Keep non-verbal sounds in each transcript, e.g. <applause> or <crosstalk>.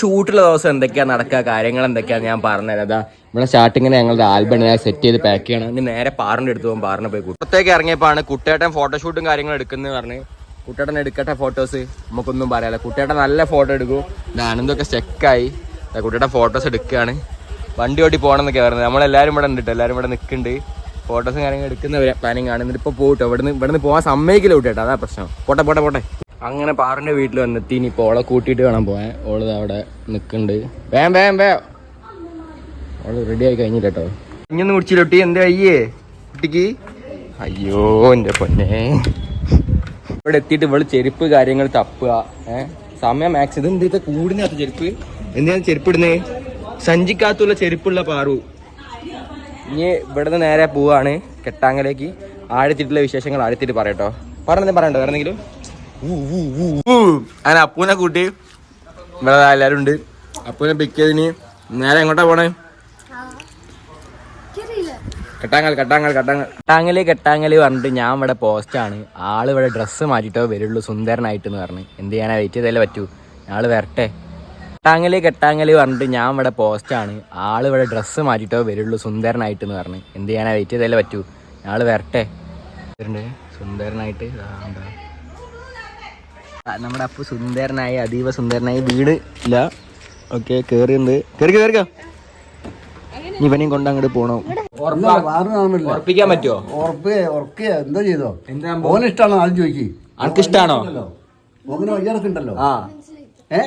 ഷൂട്ടുള്ള ദിവസം എന്തൊക്കെയാ നടക്കുക കാര്യങ്ങൾ എന്തൊക്കെയാണ് ഞാൻ പറഞ്ഞുതരാം. അതാ നമ്മളെ സ്റ്റാർട്ടിങ്ങിന് ഞങ്ങളുടെ ആൽബം സെറ്റ് ചെയ്ത് പാക്ക് ചെയ്യണം. ഇനി നേരെ പാറിന്റെ എടുത്ത് പോകും പാറിന് പോയി പുറത്തേക്ക് ഇറങ്ങിയപ്പോഴാണ് കുട്ടേട്ടൻ ഫോട്ടോഷൂട്ടും കാര്യങ്ങളും എടുക്കുന്നത് പറഞ്ഞ്. കുട്ടേട്ടൻ എടുക്കട്ടെ ഫോട്ടോസ് നമുക്കൊന്നും പറയാല്ല കുട്ടേട്ടൻ നല്ല ഫോട്ടോ എടുക്കും. ഞാനെന്തൊക്കെ സ്റ്റെക്കായി കുട്ടേട്ടൻ ഫോട്ടോസ് എടുക്കുകയാണ്. വണ്ടി ഓടി പോകണം എന്നൊക്കെ പറയുന്നത് നമ്മളെല്ലാവരും ഇവിടെ ഉണ്ട്. എല്ലാവരും ഇവിടെ നിൽക്കുന്നുണ്ട്. ഫോട്ടോസും കാര്യങ്ങളും എടുക്കുന്ന പ്ലാനിങ് ആണ്. എന്നിട്ട് ഇപ്പോൾ പോകട്ടോ ഇവിടുന്ന് ഇവിടുന്ന് പോകാൻ സമ്മതിക്കില്ല കുട്ടേട്ടാ അതാ പ്രശ്നം. പോട്ടെ പോട്ടെ പോട്ടെ. അങ്ങനെ പാറിന്റെ വീട്ടിൽ വന്നെത്തി. ഇനി ഇപ്പോൾ ഓളെ കൂട്ടിയിട്ട് വേണം പോകാൻ ഓൾ അവിടെ നിൽക്കുന്നുണ്ട് വേം വേം വേ. ഓൾ റെഡി ആയി കഴിഞ്ഞില്ല കേട്ടോ കുടിച്ചിട്ടി കുടിച്ചില്ല എന്താ അയ്യേ? കുട്ടിക്ക്? അയ്യോ എന്റെ പൊന്നെ. ഇവിടെ എത്തിയിട്ട് ഇവൾ ചെരുപ്പ് കാര്യങ്ങൾ തപ്പുക. ഏഹ് സമയം മാക്സ് ഇത് എന്ത് കൂടിനകത്ത് ചെരുപ്പ്? എന്തിനാണ് ചെരുപ്പ് ഇടുന്നേ സഞ്ചിക്കകത്തുള്ള ചെരുപ്പുള്ള പാറു. ഇനി ഇവിടുന്ന് നേരെ പോവാണ് കെട്ടാങ്കലേക്ക് ആഴത്തിട്ടുള്ള വിശേഷങ്ങൾ ആഴത്തിട്ട് പറയട്ടോ. പറഞ്ഞെന്തെങ്കിലും പറയണ്ടോ. വേറെ എന്തെങ്കിലും? അങ്ങനെ അപ്പൂനെ കൂട്ടി. ഇവിടെ എല്ലാരും ഉണ്ട്. അപ്പൂനെ പിക്ക് ചെയ്തിന് നേരെ എങ്ങോട്ടാ പോണേ? കെട്ടാങ്ങൽ കെട്ടാങ്ങൽ കെട്ടാങ്ങൽ. കെട്ടാങ്ങൽ കെട്ടാങ്ങൽ പറഞ്ഞിട്ട് ഞാൻ ഇവിടെ പോസ്റ്റാണ് ആൾ ഇവിടെ ഡ്രസ്സ് മാറ്റിട്ടോ വരുള്ളൂ സുന്ദരനായിട്ട് എന്ന് പറഞ്ഞ്. എന്ത് ചെയ്യാനാ വെയിറ്റ് ചെയ്താലേ പറ്റൂ. ആൾ വരട്ടെ. കെട്ടാങ്ങൽ കെട്ടാങ്ങൽ പറഞ്ഞിട്ട് ഞാൻ ഇവിടെ പോസ്റ്റാണ് ആൾ ഇവിടെ ഡ്രസ്സ് മാറ്റിട്ടോ വരുള്ളൂ സുന്ദരനായിട്ട് എന്ന് പറഞ്ഞ്. എന്ത് ചെയ്യാനാ വെയിറ്റ് ചെയ്താലേ പറ്റൂ. ആൾ വരട്ടെ. സുന്ദരനായിട്ട് നമ്മുടെ അപ്പു സുന്ദരനായി അതീവ സുന്ദരനായി വീട് ഇല്ല. ഓക്കെ കേറിയുണ്ട് കേറി കേറിക്കോ. ഇവനെയും കൊണ്ട് അങ്ങോട്ട് പോണോ. ഉറപ്പിക്കാൻ പറ്റുമോ ഉറപ്പ് ഉറക്കുക എന്തോ ചെയ്തോ? എന്താ ഓന് ഇഷ്ടമാണോ ആദ്യം ചോദിക്കി. അനക്ക് ഇഷ്ടാണോ ഓങ്ങനെ വയ്യാറൊക്കെ ആ. ഏ?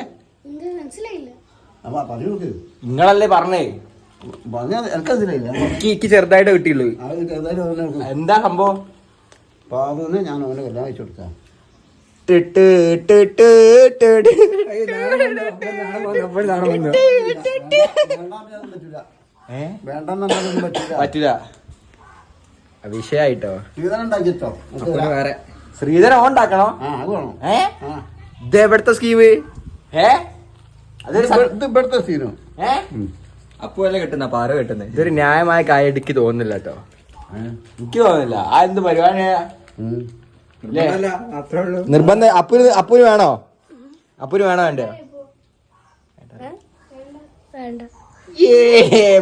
നിങ്ങളല്ലേ പറഞ്ഞേ? പറഞ്ഞാ എനിക്ക് ചെറുതായിട്ട് കിട്ടിയുള്ളൂ. ഓനെ എന്താ സംഭവം? പാവന്ന് ഞാൻ അവനെ കല്യാണം വെച്ചു കൊടുക്കാം പറ്റില്ല വിഷയായിട്ടോ വേറെ. ശ്രീധരൻ ഉണ്ടാക്കണോ? ഏ? ആ. ഇത് എവിടുത്തെ സ്കീം ഏ? ഇവിടുത്തെ സീനോ ഏ? അപ്പൊ അല്ലേ കിട്ടുന്ന? പാറ കിട്ടുന്നത് ഇതൊരു ന്യായമായ കാര്യം എനിക്ക് തോന്നുന്നില്ല കേട്ടോ. എനിക്ക് തോന്നുന്നില്ല. ആ എന്ത് പരിപാടിയാ? നിർബന്ധം അപ്പുന് അപ്പുന് വേണോ? അപ്പുന് വേണോ വേണ്ടേ. <laughs>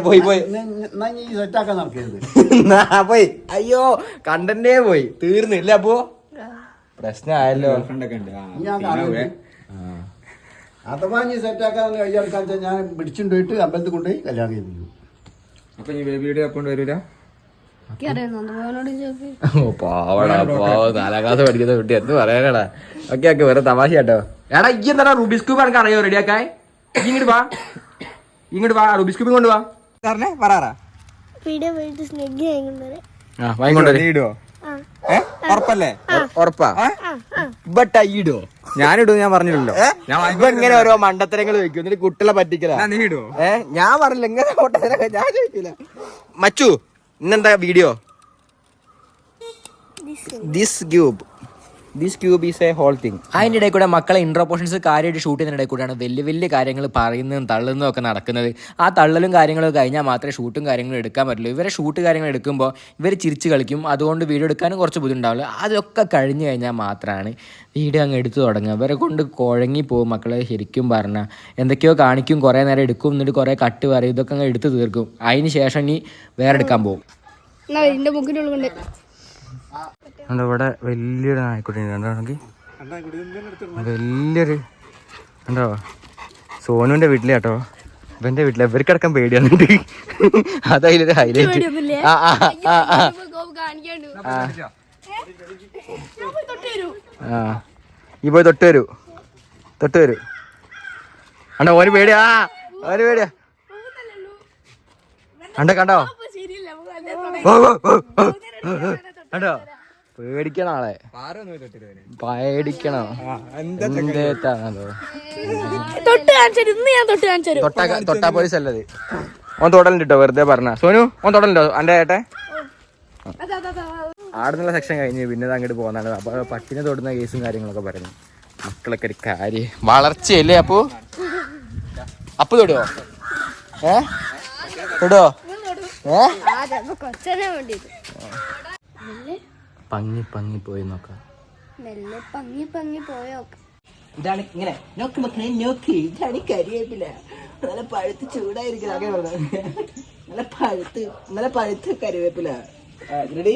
പോയി അയ്യോ കണ്ടന്റേ പോയി. തീർന്നില്ല അപ്പോ പ്രശ്നമായല്ലോ. അഥവാ നീ സെറ്റാക്കാൻ വെച്ചാൽ ഞാൻ പിടിച്ചുകൊണ്ട് പോയിട്ട് അമ്പലത്തിൽ കൊണ്ടുപോയി കല്യാണം കഴിപ്പിക്കും. അപ്പൊ ഈ ബേബിയുടെ അക്കൗണ്ട് വരൂല ഓ പാവടാ പാവ. നാലാം ക്ലാസ് പഠിക്കുന്ന കുട്ടി എന്ത് പറയാനടാ? ഓക്കെ ഓക്കെ വേറെ തമാശ കേട്ടോ. എടാ ഈ എന്താ റുബിസ് ക്യൂബ് എനിക്ക് അറിയോ? റെഡിയാക്കായി ഇങ്ങോട്ട് വാ. ഇങ്ങോട്ട് വാ റുബിസ് ക്യൂബ് കൊണ്ട് വാ. പറയാറാ? ആ വാങ്ങിക്കൊണ്ടേ ഉറപ്പല്ലേ? ഉറപ്പാ. ബട്ട് ഞാനിടും ഞാൻ പറഞ്ഞില്ലല്ലോ. ഇപ്പൊ ഇങ്ങനെ ഓരോ മണ്ടത്തരങ്ങൾ വെക്കും എന്നിട്ട് കുട്ടികളെ പറ്റിക്കല. നീ ഇടുവോ? ഏ? ഞാൻ പറഞ്ഞില്ല. ഇങ്ങനെ ഞാൻ ചോദിക്കില്ല മച്ചു ഇന്നെന്താ video this cube this cube is a whole thing അതിന്റെ ഇടയിൽ കൂടെ മക്കളെ ഇൻട്രോ പോർഷൻസ് കാര്യമായിട്ട് ഷൂട്ട് ചെയ്യുന്നതിനിടയിൽ കൂടെയാണ് വലിയ വലിയ കാര്യങ്ങൾ പറയുന്നതും തള്ളുന്നതും ഒക്കെ നടക്കുന്നത്. ആ തള്ളലും കാര്യങ്ങളും കഴിഞ്ഞാൽ മാത്രമേ ഷൂട്ടും കാര്യങ്ങളും എടുക്കാൻ പറ്റുള്ളൂ. ഇവരെ ഷൂട്ട് കാര്യങ്ങൾ എടുക്കുമ്പോൾ ഇവർ ചിരിച്ച് കളിക്കും. അതുകൊണ്ട് വീഡിയോ എടുക്കാനും കുറച്ച് ബുദ്ധിമുട്ടാവില്ല അതൊക്കെ കഴിഞ്ഞ് കഴിഞ്ഞാൽ മാത്രമാണ് വീഡിയോ അങ്ങ് എടുത്തു തുടങ്ങുക. ഇവരെ കൊണ്ട് കുഴങ്ങി പോകും മക്കളെ ശരിക്കും പറഞ്ഞാൽ. എന്തൊക്കെയോ കാണിക്കും. കുറേ നേരം എടുക്കും. എന്നിട്ട് കുറേ കട്ട് പറയും. ഇതൊക്കെ അങ്ങ് എടുത്ത് തീർക്കും. അതിന് ശേഷം ഇനി വേറെ എടുക്കാൻ പോകും. എന്റെ ഇതിന്റെ ഇവിടെ വലിയൊരു നായ്ക്കുട്ടി കണ്ടാണെങ്കിൽ വലിയൊരു ഉണ്ടോ സോനുവിന്റെ വീട്ടിലെ കേട്ടോ. ഇവന്റെ വീട്ടിലെ ഇവർക്ക് അടക്കം പേടിയാണെങ്കിൽ അതായാലും ഹൈലൈറ്റ് ആ ആ ആ ആ കാണിക്കാണ്ട്. ആ. ഈ പോയി തൊട്ട് വരൂ. തൊട്ട് വരൂ. അണ്ട ഓന് പേടിയാ. ഓന് പേടിയാ. അണ്ട കണ്ടോ ഓ, ഓ, ഓ, ഓ, കണ്ടോ? പേടിക്കണ ആളെ. പേടിക്കണോ? തൊട്ട് പോലീസ് അല്ലത് ഓൻ തൊടലുണ്ട്? കേട്ടോ വെറുതെ പറഞ്ഞ. സോനു ഓൻ തൊടലുണ്ടോ? അന്റെ ഏട്ടെ ആടുന്നുള്ള സെക്ഷൻ കഴിഞ്ഞ് പിന്നെ അങ്ങോട്ട് പോകുന്നതാണ് അപ്പൊ പട്ടിനെ തൊടുന്ന കേസും കാര്യങ്ങളൊക്കെ പറഞ്ഞു. മക്കളൊക്കെ ഒരു കാര്യം. വളർച്ചയല്ലേ അപ്പൊ? അപ്പൊ തൊടുവോ ഏ? തൊടുവോ ഏ പങ്ങി പങ്ങി പോയി നോക്കാം. മെല്ലെ പങ്ങി പങ്ങി പോയോക്കാം ഇതാണ് ഇങ്ങനെ നോക്ക് മക്കളെ നോക്ക്. ഇതാണ് കരിവേപ്പില നല്ല പഴുത്ത് ചൂടായിരിക്കും അങ്ങനെ നല്ല പഴുത്ത് നല്ല പഴുത്ത് കരിവേപ്പില റെഡി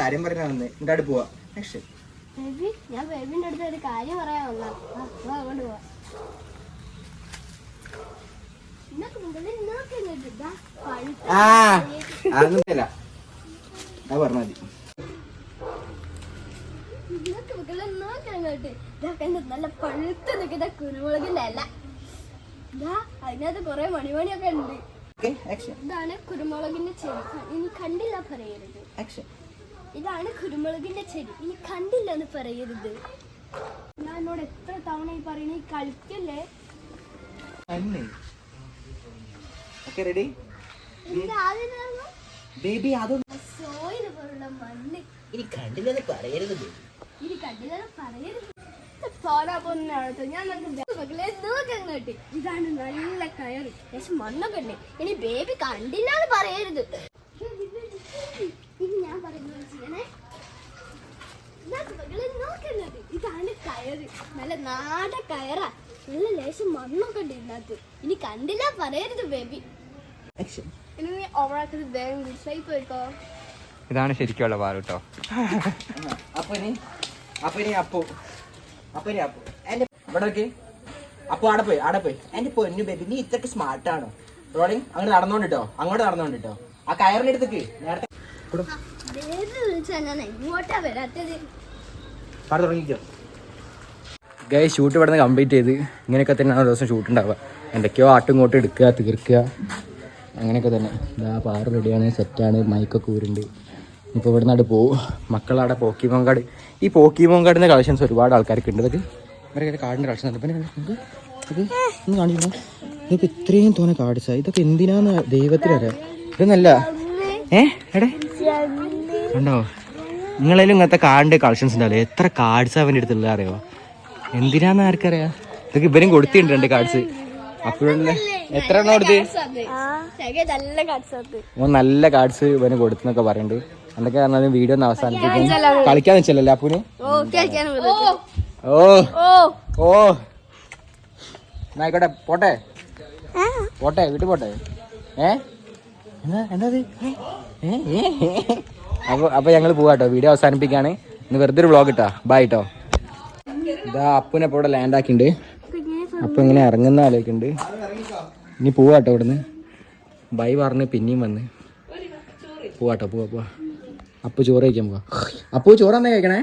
കാര്യം പറയാൻ വന്നേ. ഇങ്ങോട്ട് പോവാ. Action. ബേബി ഞാൻ ബേബിന്റെ അടുത്ത് ഒരു കാര്യം പറയാൻ വന്നാ അങ്ങോട്ട് പോവാ. പഴുത്ത അത് പറഞ്ഞാൽ മതി. നല്ല പഴുത്ത് നിൽക്കുന്ന കുരുമുളകിന്റെ ഇല. ഇതാ അതിനകത്ത് കുറെ മണിമണിയൊക്കെ ഉണ്ട്. ഇതാണ് കുരുമുളകിന്റെ ചെടി. ഇനി കണ്ടില്ല പറയരുത്. ഇതാണ് കുരുമുളകിന്റെ ചെടി. ഇനി കണ്ടില്ല എന്ന് പറയരുത്. ഞാൻ എന്നോട് എത്ര തവണ ഈ പറയുന്ന ഈ കളിക്കല്ലേ റെഡി ആദ്യം ബേബി അതൊന്നും സോയിൽ പോലുള്ള മണ്ണ്. ഇനി കണ്ടില്ലെന്ന് പറയരുത് ഇനി കണ്ടില്ലെന്ന് പറയരുത്. പോരാ പൊന്നാണ് ഞാൻ നോക്കങ്ങോട്ട് ഇതാണ് നല്ല കയറ്. പക്ഷെ മണ്ണൊക്കെ ഉണ്ട് ഇനി ബേബി കണ്ടില്ല എന്ന് പറയരുത്. ഇനി ഞാൻ പറയുന്നത് ചെയ്യണേ? മകളെ നോക്കുന്നത് ഇതാണ് കയറ്. നല്ല നാട കയറാ. നല്ല ലേശം മണ്ണൊക്കെ ഉണ്ട് ഇതിനകത്ത്. ഇനി കണ്ടില്ല പറയരുത് ബേബി. ആക്ഷൻ ഇതാണ് ശരിക്കുള്ള പാൽ കേട്ടോ അപ്പൊ ഇനി അപ്പൊ ഇനി അപ്പു. അപ്പൊ ഇനി അപ്പു. എന്റെ ഇവിടെ നോക്കി. അപ്പു ആടെ പോയി ആടെ പോയി. എന്റെ പൊന്നു ബേബി നീ ഇത്രക്ക് സ്മാർട്ട് ആണോ? റോളിങ് അങ്ങോട്ട് നടന്നോണ്ടിട്ടോ അങ്ങോട്ട് നടന്നോണ്ടിട്ടോ ആ കയറിന്റെ അടുത്തേക്ക് നേരത്തെ പാട് തുടങ്ങിക്കോ. ഗൈ ഷൂട്ട് ഇവിടെ നിന്ന് കംപ്ലീറ്റ് ചെയ്ത്. ഇങ്ങനെയൊക്കെ തന്നെയാണ് ഒരു ദിവസം ഷൂട്ട് ഉണ്ടാവുക. എന്തൊക്കെയോ ആട്ടും ഇങ്ങോട്ട് എടുക്കുക തീർക്കുക. അങ്ങനെയൊക്കെ തന്നെ. ഇതാ പാറ് റെഡിയാണ് സെറ്റാണ് മൈക്കൊക്കെ ഊരുണ്ട്. ഇപ്പോൾ ഇവിടെ നിന്നാട് പോവും. മക്കളവിടെ പോക്കിമോൻ കാർഡ് ഈ പോക്കിമോൻ കാർഡിന്റെ കളക്ഷൻസ് ഒരുപാട് ആൾക്കാർക്ക് ഉണ്ട്. ഇതൊക്കെ ഇവരൊക്കെ കാർഡിന്റെ കളക്ഷൻ ഉണ്ട്. പിന്നെ ഇത് ഇത് ഒന്ന് കാണിക്കുന്നു ഇതൊക്കെ ഇത്രയും തോന്നെ കാർഡ്സാണ് ഇതൊക്കെ എന്തിനാന്ന് ദൈവത്തിനറിയാം. ഇതൊന്നല്ല. ഏ? എടേ കണ്ടോ? നിങ്ങളേലും ഇങ്ങനത്തെ കാർഡിന്റെ കളക്ഷൻസ് ഉണ്ടാവില്ലേ? എത്ര കാർഡ്സ് അവന്റെ അടുത്തുള്ള അറിയോ? എന്തിനാന്ന് ആർക്കറിയാം? ഇതൊക്കെ ഇവരും കൊടുത്തിട്ടുണ്ട് രണ്ട് കാർഡ്സ്. അപ്പോഴല്ലേ എത്ര എണ്ണം കൊടുത്ത്? നല്ല കട്സത്ത് ഓൻ നല്ല കാർഡ്സ് ഇവന് കൊടുത്തെന്നൊക്കെ പറയുന്നുണ്ട് എന്തൊക്കെ പറഞ്ഞാലും വീഡിയോ ഒന്ന് അവസാനിപ്പിക്കും. കളിക്കാന്ന് വെച്ചല്ലേ അപ്പൂന്? ഓ ഓ. ഓ. ഓ. എന്നാ ആയിക്കോട്ടെ പോട്ടെ. പോട്ടെ വീട്ടിൽ പോട്ടെ. ഏ? എന്താ എന്താ? അപ്പൊ അപ്പൊ ഞങ്ങൾ പോവാട്ടോ വീഡിയോ അവസാനിപ്പിക്കാണ്. ഇന്ന് വെറുതെ ഒരു വ്ളോഗ് ഇട്ടാ. ബൈ ട്ടോ. ഇതാ അപ്പുനെ ഇപ്പോൾ ഇവിടെ ലാൻഡ് ആക്കിണ്ട് അപ്പൊ ഇങ്ങനെ ഇറങ്ങുന്ന ആലോചിക്കുന്നുണ്ട്. ഇനി പോവാട്ടോ ഇവിടുന്ന്. ബൈ പറഞ്ഞ് പിന്നെയും വന്ന്. പോവാട്ടോ പോവാ പോവാ. അപ്പൊ ചോറ് കഴിക്കാൻ പോവാ. അപ്പൊ ചോറ് എന്നാ കഴിക്കണേ?